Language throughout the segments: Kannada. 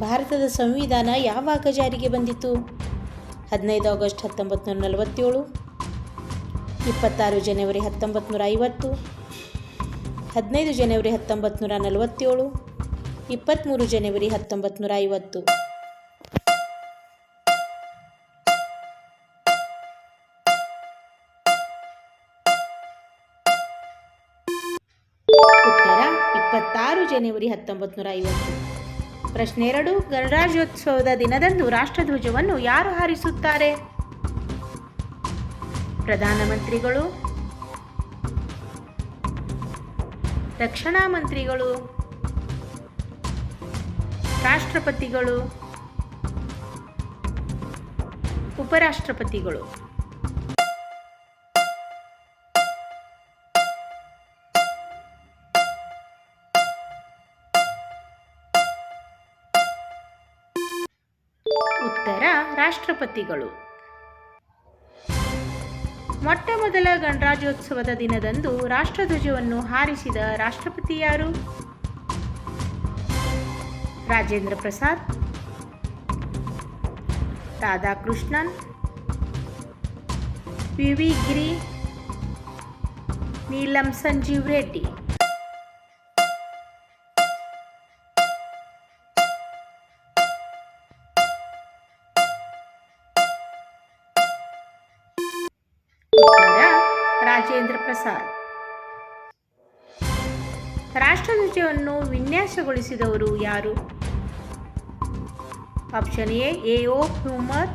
ಭಾರತದ ಸಂವಿಧಾನ ಯಾವಾಗ ಜಾರಿಗೆ ಬಂದಿತು? ಹದಿನೈದು ಆಗಸ್ಟ್ ಹತ್ತೊಂಬತ್ತು ನೂರ ನಲವತ್ತೇಳು ಇಪ್ಪತ್ತಾರು ಜನವರಿ ಹತ್ತೊಂಬತ್ತು ನೂರ ಐವತ್ತು ಹದಿನೈದು ಜನವರಿ ಹತ್ತೊಂಬತ್ತು ನೂರ ನಲವತ್ತೇಳು ಇಪ್ಪತ್ತ್ಮೂರು ಜನವರಿ ಹತ್ತೊಂಬತ್ತು ನೂರ ಐವತ್ತು ಉತ್ತರ, ಇಪ್ಪತ್ತಾರು ಜನವರಿ ಹತ್ತೊಂಬತ್ತು ನೂರ ಐವತ್ತು ಪ್ರಶ್ನೆ ಎರಡು ಗಣರಾಜ್ಯೋತ್ಸವದ ದಿನದಂದು ರಾಷ್ಟ್ರಧ್ವಜವನ್ನು ಯಾರು ಹಾರಿಸುತ್ತಾರೆ? ಪ್ರಧಾನಮಂತ್ರಿಗಳು ರಕ್ಷಣಾ ಮಂತ್ರಿಗಳು. ರಾಷ್ಟ್ರಪತಿಗಳು. ಉಪರಾಷ್ಟ್ರಪತಿಗಳು. ರಾಷ್ಟ್ರಪತಿಗಳು. ಮೊಟ್ಟ ಮೊದಲ ಗಣರಾಜ್ಯೋತ್ಸವದ ದಿನದಂದು ರಾಷ್ಟ್ರಧ್ವಜವನ್ನು ಹಾರಿಸಿದ ರಾಷ್ಟ್ರಪತಿ ಯಾರು? Rajendra Prasad Radhakrishnan V V Giri, Neelam Sanjeev Reddy. Rajendra Prasad. ರಾಷ್ಟ್ರಧ್ವಜವನ್ನು ವಿನ್ಯಾಸಗೊಳಿಸಿದವರು ಯಾರು? Option A A, O, humour,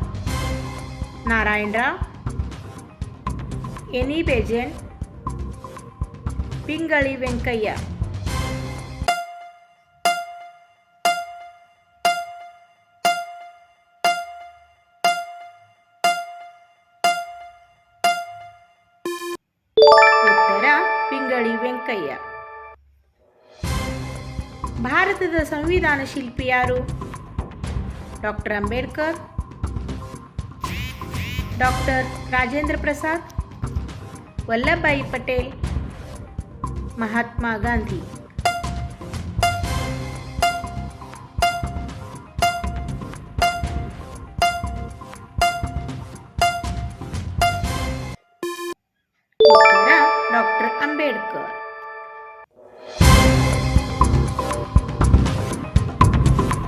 Narayana any ಬೇಜೆನ್, Pingali Venkayya. Pingali Venkayya. ಭಾರತದ ಸಂವಿಧಾನ ಶಿಲ್ಪಿ ಯಾರು? ಡಾಕ್ಟರ್ ಅಂಬೇಡ್ಕರ್. ಡಾಕ್ಟರ್ ರಾಜೇಂದ್ರ ಪ್ರಸಾದ್. ವಲ್ಲಭಭಾಯಿ ಪಟೇಲ್. ಮಹಾತ್ಮ ಗಾಂಧಿ. अंबेडकर